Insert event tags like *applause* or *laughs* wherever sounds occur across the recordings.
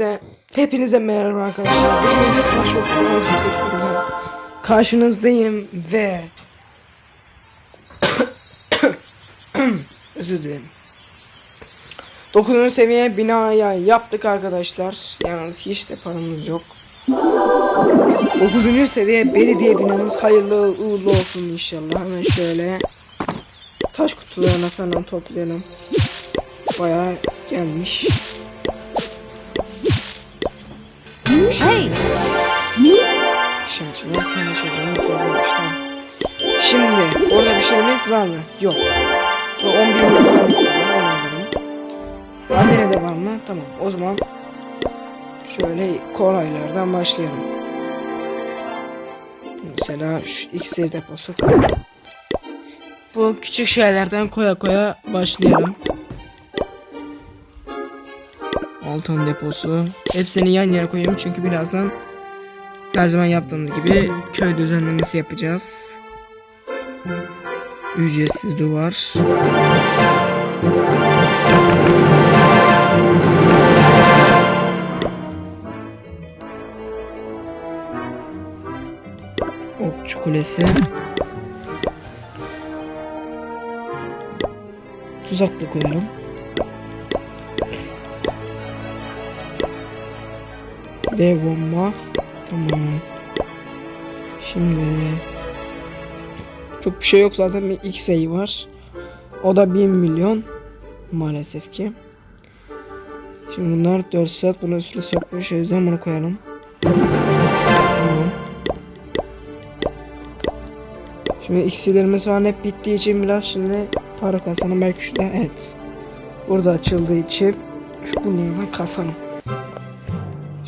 Size hepinize merhaba arkadaşlar. Bugün Clash of karşınızdayım ve *coughs* özür dilerim. 9. seviye binaya yaptık arkadaşlar. Yalnız hiç de paramız yok. 9. seviye belediye binamız hayırlı uğurlu olsun inşallah. Hemen şöyle taş kutularına falan toplayalım. Bayağı gelmiş. Hey, Şimdi şimdi kendi şeylerimi koymuş tamam. Şimdi orada bir şeyimiz var mı? Yok. Bu 10 bin var mı? Hazinede var mı? Tamam. O zaman şöyle kolaylardan başlayalım. Mesela şu iksir deposu falan. Bu küçük şeylerden koya koya başlayalım. Altın deposu. Hepsini yan yana koyayım çünkü birazdan her zaman yaptığımız gibi köy düzenlemesi yapacağız. Ücretsiz duvar. Okçu kulesi. Tuzak da koyalım. Dev bomba. Tamam. Şimdi çok bir şey yok zaten bir X sayı var. O da 1 milyon maalesef ki. Şimdi bunlar 4 saat buna süre sokmuş o yüzden bunu koyalım. Tamam. Şimdi iksirlerimiz falan hep bittiği için biraz şimdi para kasalım belki şurada evet. Burada açıldığı için şu bunlardan kasalım.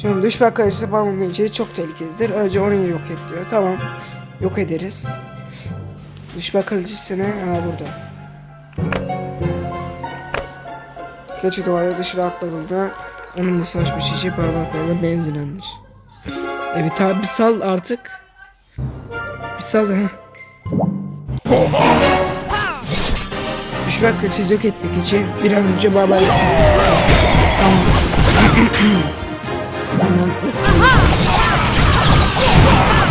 Şimdi düşman kalecisi balonun içeri çok tehlikelidir. Önce onu yok et diyor. Tamam. Yok ederiz. Düşman kalecisi ne? Ha burada. Keçi duvarı dışarı atladığında onunla savaşmış için parmaklarına benzinlendir. Evet abi bir sal artık. Bir sal ha. Düşman kalecisi yok etmek için bir an önce babayı... Tamam.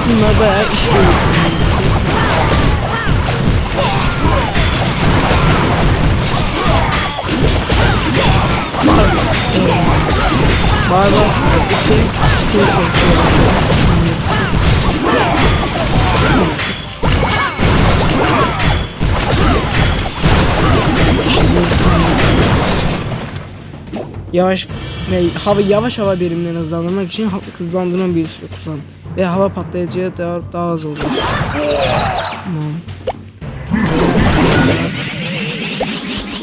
Bunlar bayağı iş görüyor. Barbar iki şey konuşuyor. Yavaş ve hava yavaş hava birimlerini hızlandırmak için hızlandırma büyüsü kullan ve hava patlayacağı daha, daha az olur. Tamam.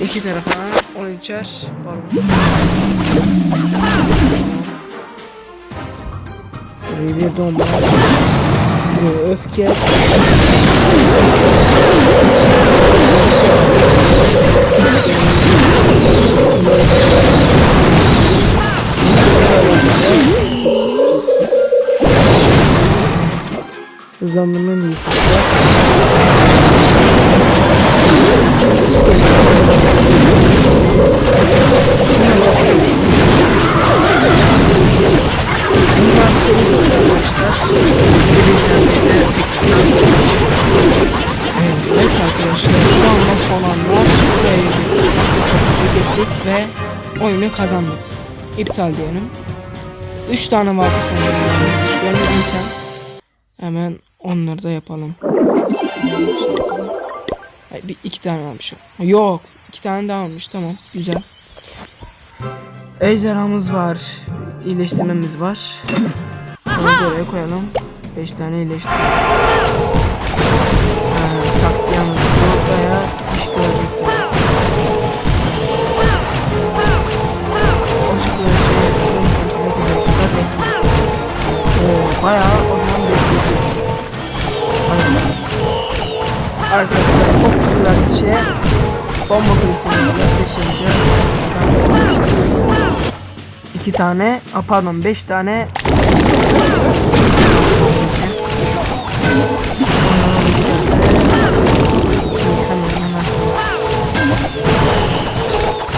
İki tarafa 13'er balon. Buraya bir bomba. Buraya öfke. Hızlandırma büyüsü. İptal diyelim. 3 tane vardı sanırım. Yanlış görmediysem. Hemen onları da yapalım. Ay, bir iki tane varmış. Yok, iki tane daha varmış. Tamam, güzel. Ejderhamız var. iyileştirmemiz var. Onu buraya koyalım. Beş tane iyileştirme. Ha, taktiğimiz buraya iş görecekler. Arkadaşlar okçu kraliçe bomba kulesine yaklaşınca iki tane, a, pardon beş tane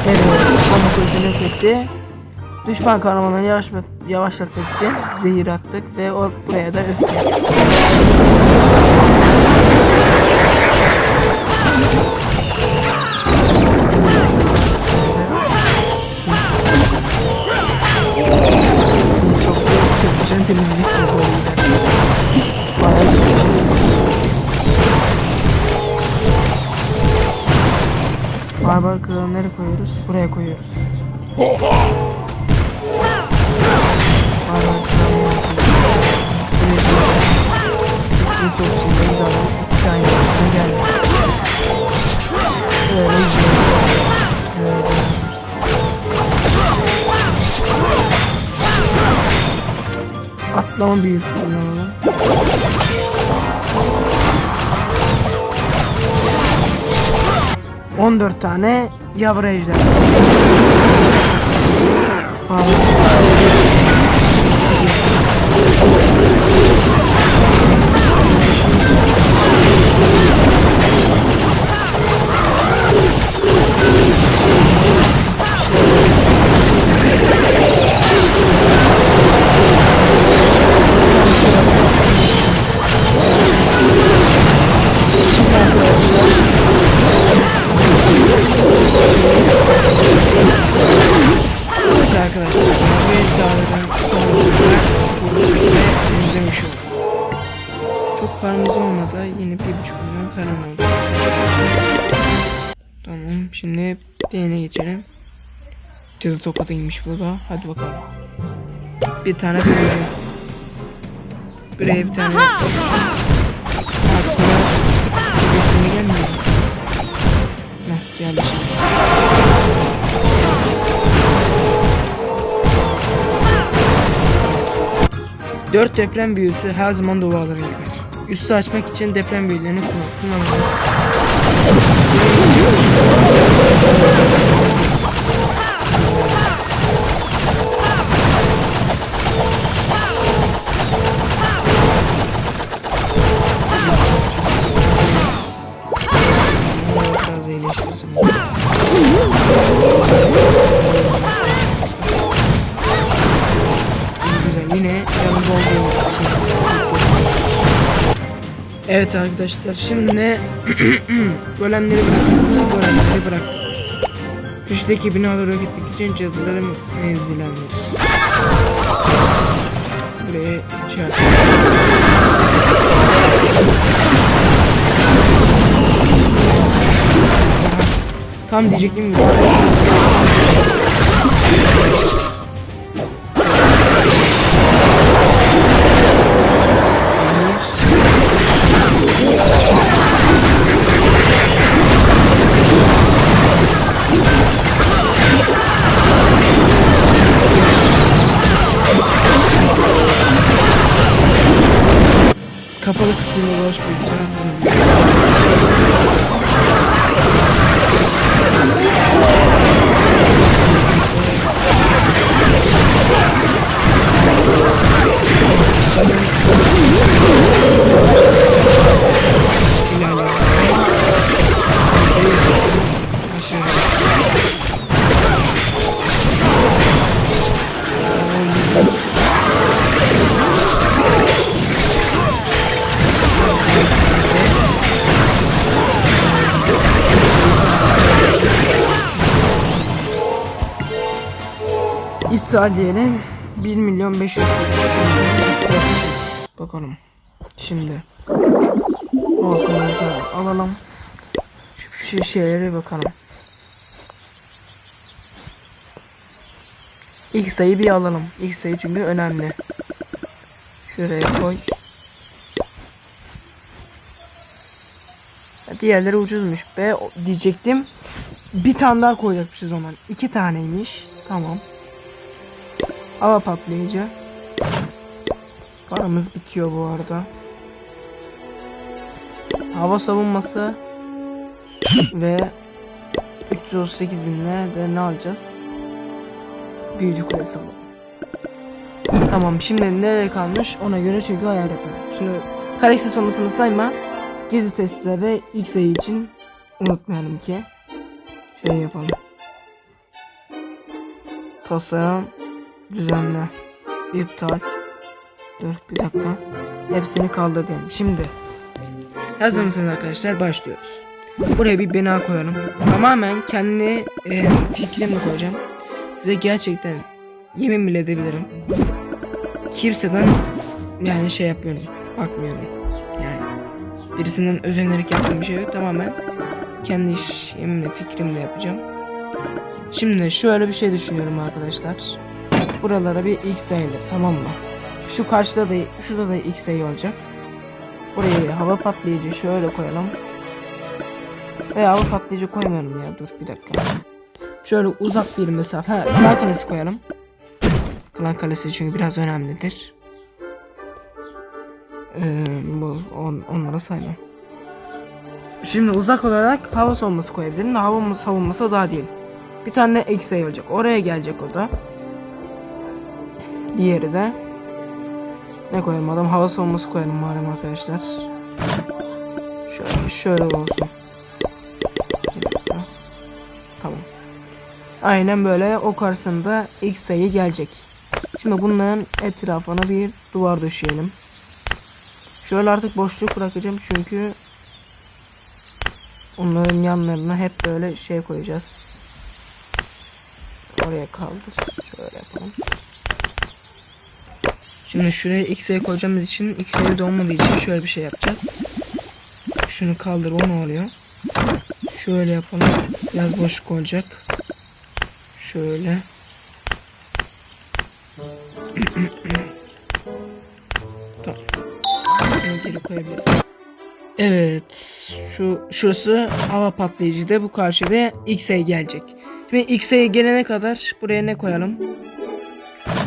Evet, bomba kulesini yok etti. Düşman kahramanını yavaşlat, yavaşlatmak için zehir attık ve or buraya da öfke. Temizlik şey. Barbar kralını nereye koyuyoruz? Buraya koyuyoruz. Barbar Büyüsü kullanalım. On dört tane yavru ejder. Abi. Diğerine geçelim. Cadı tokadıymış bu da. Hadi bakalım. Bir tane büyücü. Buraya bir tane. Aksine üstüne gelmiyor. Heh geldi şimdi. Dört deprem büyüsü her zaman duvarları yıkar. Üstü açmak için deprem büyülerini kullan- Uhum. Evet arkadaşlar şimdi *clears throat* golemleri bıraktık. Golemleri bıraktık. Köşedeki binalara gitmek için cadıların mevzilendir. Buraya yap- Tam diyecektim. folks in the West Virginia. İptal diyelim. 1 milyon 500 bin. Bakalım. Şimdi. Da alalım. Şu, şeylere bakalım. İlk sayı bir alalım. İlk sayı çünkü önemli. Şuraya koy. Diğerleri ucuzmuş be diyecektim. Bir tane daha koyacakmışız o zaman. İki taneymiş. Tamam. Hava patlayıcı. Paramız bitiyor bu arada. Hava savunması ve 338 bin de ne alacağız? Büyücü kulesi alalım. Tamam şimdi nereye kalmış ona göre çünkü ayar yapalım. Şimdi karakter sonrasını sayma. Gizli testler ve ilk sayı için unutmayalım ki şey yapalım. Tasarım Düzenle. İptal. Dur bir dakika. Hepsini kaldır diyelim. Şimdi. Hazır arkadaşlar? Başlıyoruz. Buraya bir bina koyalım. Tamamen kendi e, fikrimle koyacağım. Size gerçekten yemin bile edebilirim. Kimseden yani şey yapmıyorum. Bakmıyorum. Yani birisinden özenerek yaptığım bir şey yok. Tamamen kendi işimle fikrimle yapacağım. Şimdi şöyle bir şey düşünüyorum arkadaşlar. Buralara bir X sayılır tamam mı? Şu karşıda da şurada da X sayı olacak. Buraya hava patlayıcı şöyle koyalım. Veya hava patlayıcı koymayalım ya dur bir dakika. Şöyle uzak bir mesafe. Ha, klan kalesi koyalım. Klan kalesi çünkü biraz önemlidir. Ee, bu on, onlara saymam. Şimdi uzak olarak hava savunması koyabilirim hava savunması daha değil. Bir tane de eksi olacak. Oraya gelecek o da. Diğeri de ne koyalım adam hava savunması koyalım madem arkadaşlar. Şöyle şöyle olsun. Tamam. Aynen böyle o karşısında x sayı gelecek. Şimdi bunların etrafına bir duvar döşeyelim. Şöyle artık boşluk bırakacağım çünkü onların yanlarına hep böyle şey koyacağız. Oraya kaldır. Şöyle yapalım. Şimdi şuraya x'e koyacağımız için x'e de olmadığı için şöyle bir şey yapacağız. Şunu kaldır o ne oluyor? Şöyle yapalım. Biraz boşluk olacak. Şöyle. *clears throat* tamam. Geri koyabiliriz. Evet. Şu şurası hava patlayıcı da bu karşıda X'e gelecek. Şimdi X'e gelene kadar buraya ne koyalım?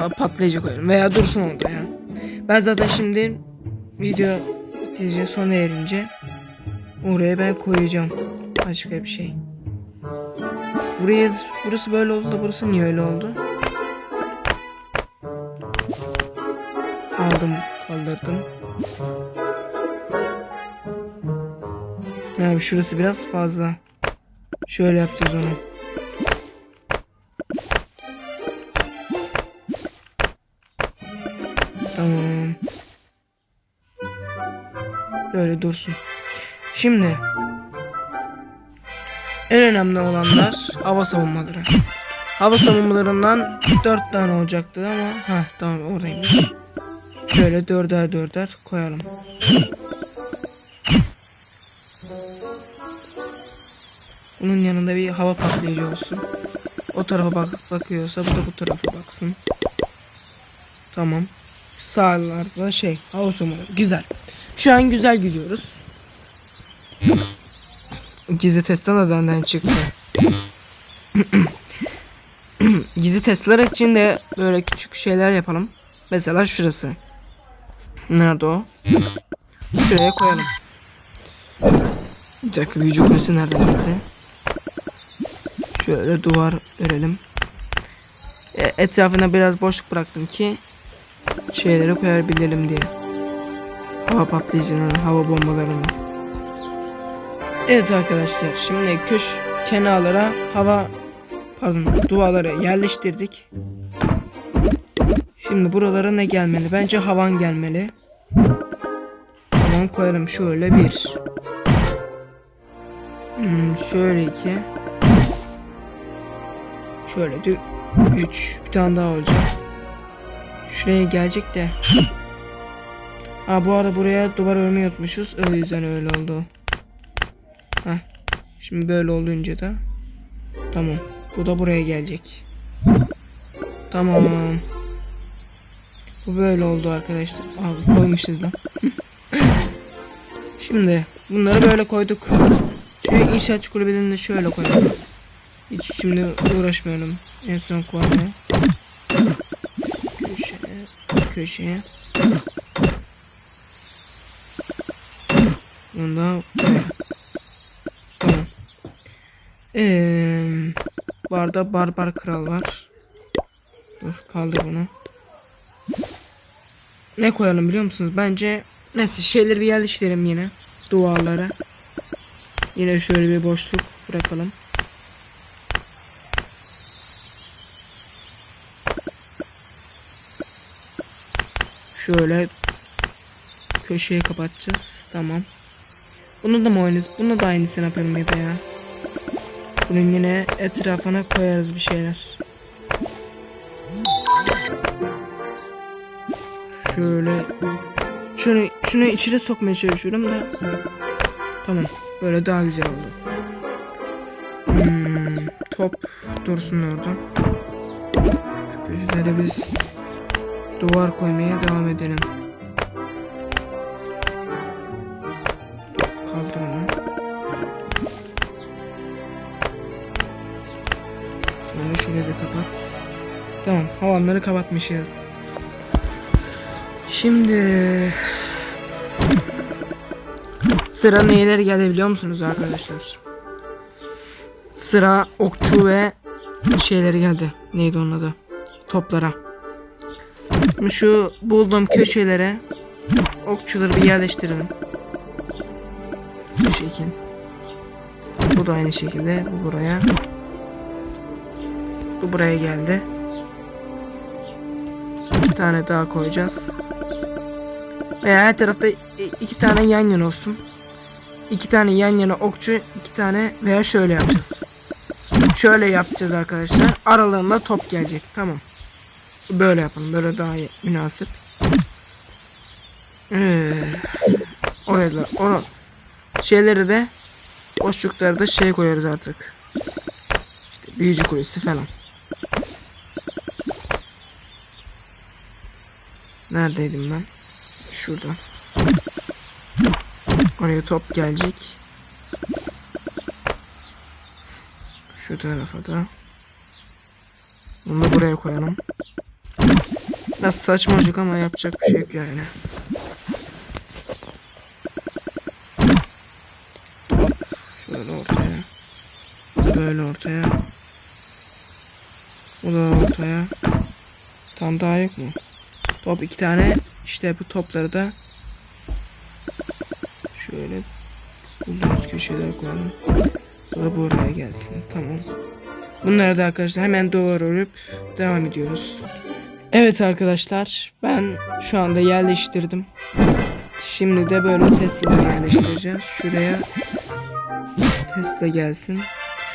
Ha, patlayıcı koyalım veya dursun orada ya. Ben zaten şimdi video bitince sona erince oraya ben koyacağım. Başka bir şey. Buraya burası böyle oldu da burası niye öyle oldu? Kaldım, kaldırdım. Abi şurası biraz fazla. Şöyle yapacağız onu. Böyle dursun. Şimdi en önemli olanlar hava savunmaları. Hava savunmalarından 4 tane olacaktı ama ha tamam oradaymış. Şöyle dörder dörder koyalım. Bunun yanında bir hava patlayıcı olsun. O tarafa bak bakıyorsa bu da bu tarafa baksın. Tamam. Sağlarda şey hava savunmaları. Güzel. Şu an güzel gidiyoruz. Gizli Tesla da benden çıktı. Gizli testler için de böyle küçük şeyler yapalım. Mesela şurası. Nerede o? Şuraya koyalım. Bir dakika büyücü kulesi nerede nerede? Şöyle duvar verelim. E, etrafına biraz boşluk bıraktım ki şeyleri koyabilelim diye. Hava patlayıcının, hava bombalarını. Evet arkadaşlar şimdi köş kenarlara hava pardon duvarları yerleştirdik. Şimdi buralara ne gelmeli? Bence havan gelmeli. Havan koyalım şöyle bir. Hmm, şöyle iki. Şöyle de üç. Bir tane daha olacak. Şuraya gelecek de. Ha bu arada buraya duvar örmeyi unutmuşuz. O yüzden öyle oldu. Heh. Şimdi böyle olunca da. Tamam. Bu da buraya gelecek. Tamam. Bu böyle oldu arkadaşlar. Abi koymuşuz lan. *laughs* Şimdi bunları böyle koyduk. Şu inşaat kulübelerini de şöyle koyalım. Hiç şimdi uğraşmayalım. En son koymaya. Köşeye. Köşeye. Ondan buraya. Tamam. Ee, barda barbar kral var. Dur kaldır bunu. Ne koyalım biliyor musunuz? Bence neyse şeyleri bir yerleştirelim yine. Duvarlara. Yine şöyle bir boşluk bırakalım. Şöyle köşeye kapatacağız. Tamam. Bunu da mı oynayacağız? Bunu da aynısını yapalım ya da ya. Bunun yine etrafına koyarız bir şeyler. Şöyle şunu şunu içine sokmaya çalışıyorum da tamam böyle daha güzel oldu. Hmm, top dursun orada. Şu köşelere biz duvar koymaya devam edelim. Da kapat. Tamam havanları kapatmışız. Şimdi sıra neler geldi biliyor musunuz arkadaşlar? Sıra okçu ve şeyleri geldi. Neydi onun adı? Toplara. Şu bulduğum köşelere okçuları bir yerleştirelim. Bu şekil. Bu da aynı şekilde. Bu buraya. Bu buraya geldi. İki tane daha koyacağız. Veya her tarafta iki tane yan yana olsun. İki tane yan yana okçu, iki tane veya şöyle yapacağız. Şöyle yapacağız arkadaşlar. Aralarında top gelecek. Tamam. Böyle yapalım. Böyle daha iyi, münasip. Ee, oraya da, or şeyleri de boşlukları da şey koyarız artık. İşte büyücü kulesi falan. Neredeydim ben? Şurada. Oraya top gelecek. Şu tarafa da. Bunu da buraya koyalım. Biraz saçma olacak ama yapacak bir şey yok yani. Şöyle ortaya. Böyle ortaya. Bu da ortaya. Tam daha yok mu? Top iki tane. İşte bu topları da şöyle bulduğumuz köşelere koyalım. Da buraya gelsin. Tamam. Bunları da arkadaşlar hemen örüp devam ediyoruz. Evet arkadaşlar ben şu anda yerleştirdim. Şimdi de böyle Tesla'ları yerleştireceğiz. Şuraya Tesla gelsin.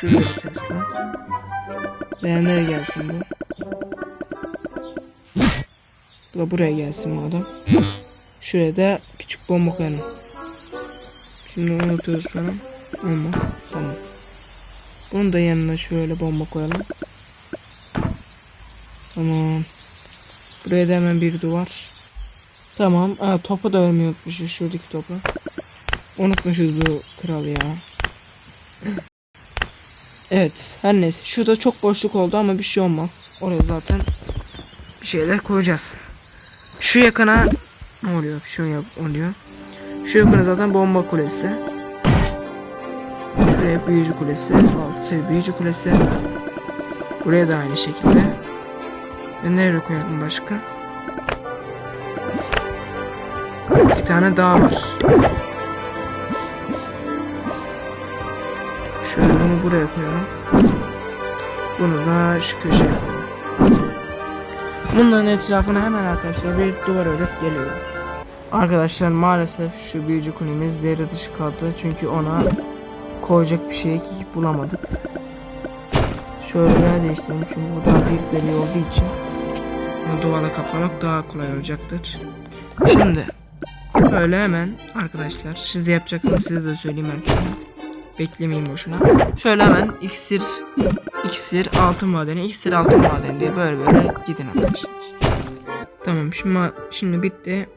Şuraya Tesla. Nereye gelsin bu? Bu da buraya gelsin madem. Şuraya da küçük bomba koyalım. Şimdi unutuyoruz falan. Olmaz. Tamam. Bunu da yanına şöyle bomba koyalım. Tamam. Buraya da hemen bir duvar. Tamam. Aa, topu da örmeyi unutmuşuz. Şuradaki topu. Unutmuşuz bu kral ya. Evet. Her neyse. Şurada çok boşluk oldu ama bir şey olmaz. Oraya zaten bir şeyler koyacağız. Şu yakına ne oluyor? Şu yap oluyor. Şu yakına zaten bomba kulesi. Şuraya büyücü kulesi. Altı büyücü kulesi. Buraya da aynı şekilde. Ve nereye koyalım başka? İki tane daha var. Şöyle bunu buraya koyalım. Bunu da şu köşeye koyalım. Bunların etrafına hemen arkadaşlar bir duvar örüp geliyor. Arkadaşlar maalesef şu büyücü kulemiz devre dışı kaldı. Çünkü ona koyacak bir şey bulamadık. Şöyle yer değiştirelim çünkü bu daha bir seviye olduğu için bunu duvarla kaplamak daha kolay olacaktır. Şimdi böyle hemen arkadaşlar siz de yapacaksınız size de söyleyeyim herkese. Beklemeyin boşuna. Şöyle hemen iksir iksir altın madeni iksir altın madeni diye böyle böyle gidin arkadaşlar. Tamam şimdi şimdi bitti.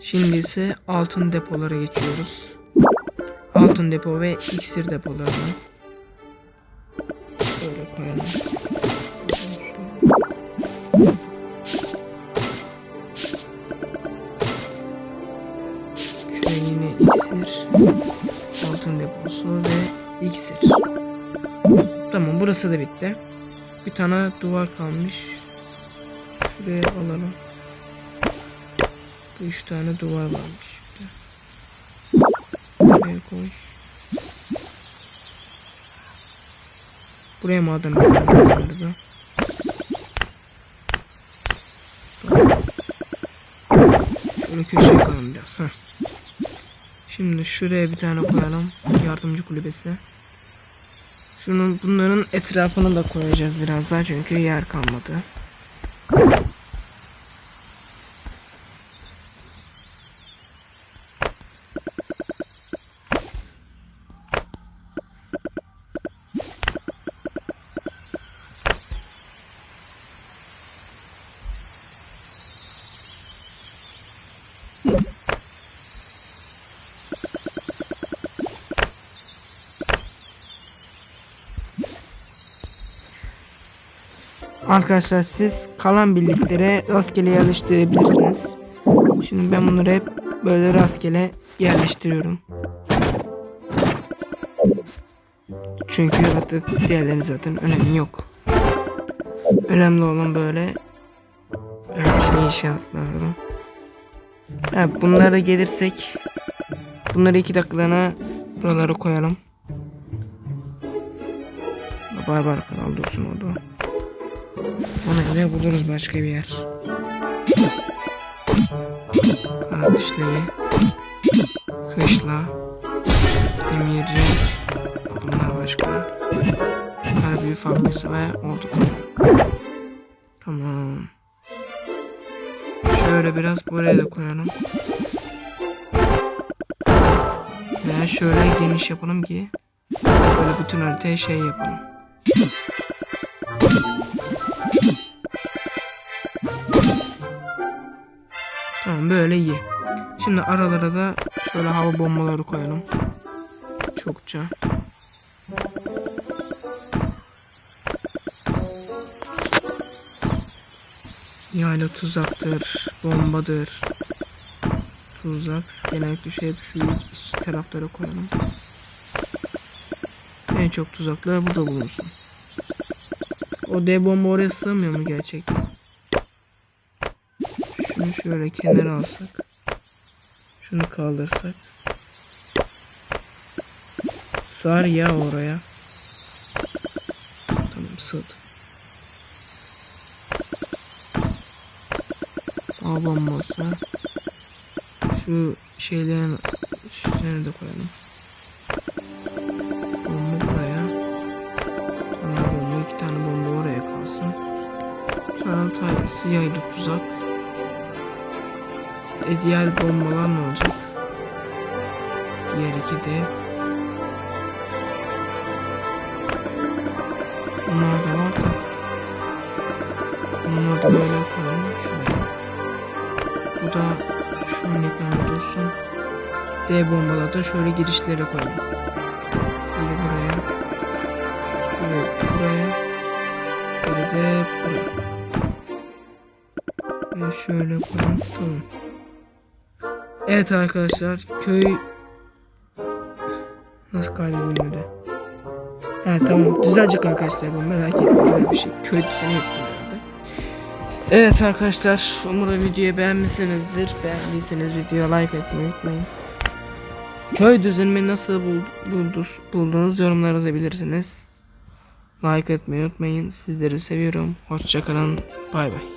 Şimdi ise altın depolara geçiyoruz. Altın depo ve iksir depolarına. Böyle koyalım. İksir. Tamam burası da bitti. Bir tane duvar kalmış. Şuraya alalım. Bu üç tane duvar varmış. Buraya koy. Buraya maden galiba. Şöyle köşeye koyalım biraz. Heh. Şimdi şuraya bir tane koyalım. Yardımcı kulübesi. Şunun bunların etrafını da koyacağız biraz daha çünkü yer kalmadı. Arkadaşlar siz kalan birliklere rastgele yerleştirebilirsiniz. Şimdi ben bunları hep böyle rastgele yerleştiriyorum. Çünkü artık diğerlerinin zaten önemi yok. Önemli olan böyle şey inşaatlarda. Ha, bunlara gelirsek bunları iki dakikalığına buralara koyalım. Barbar kanal dursun orada. Ona göre buluruz başka bir yer. Kara dişleyi. Kışla. Demirci. Bunlar başka. Kara büyü fabrikası ve ordu Tamam. Şöyle biraz buraya da koyalım. Veya şöyle geniş yapalım ki böyle bütün haritaya şey yapalım. Böyle iyi. Şimdi aralara da şöyle hava bombaları koyalım. Çokça. Yayla tuzaktır, bombadır. Tuzak. Genellikle şey hep şu iç taraflara koyalım. En çok tuzaklar burada bulunsun. O dev bomba oraya sığmıyor mu gerçekten? Şunu şöyle kenara alsak. Şunu kaldırsak. Sar ya oraya. Tamam sığdı. Daha bombası. Şu şeylerin üstlerine de koyalım. Bomba buraya. Sonra bomba iki tane bomba oraya kalsın. Sonra tayesi yaylı tuzak. E diğer bombalar ne olacak? Diğer iki de. Bunlar da var da. Bunları da böyle koyalım şuraya Bu da şunun ekranı dursun. D bombaları da şöyle girişlere koyalım. Biri buraya. Biri buraya. Biri de buraya. Ve şöyle koyalım tamam Evet arkadaşlar köy nasıl kaydedilmedi? Ha tamam düzelecek arkadaşlar bu merak etmeyin böyle bir şey köy düzeni herhalde. Evet arkadaşlar umarım videoyu beğenmişsinizdir. Beğendiyseniz videoya like etmeyi unutmayın. Köy düzenimi nasıl bul, buldunuz, buldunuz yorumlara yazabilirsiniz. Like etmeyi unutmayın. Sizleri seviyorum. Hoşçakalın. Bay bay.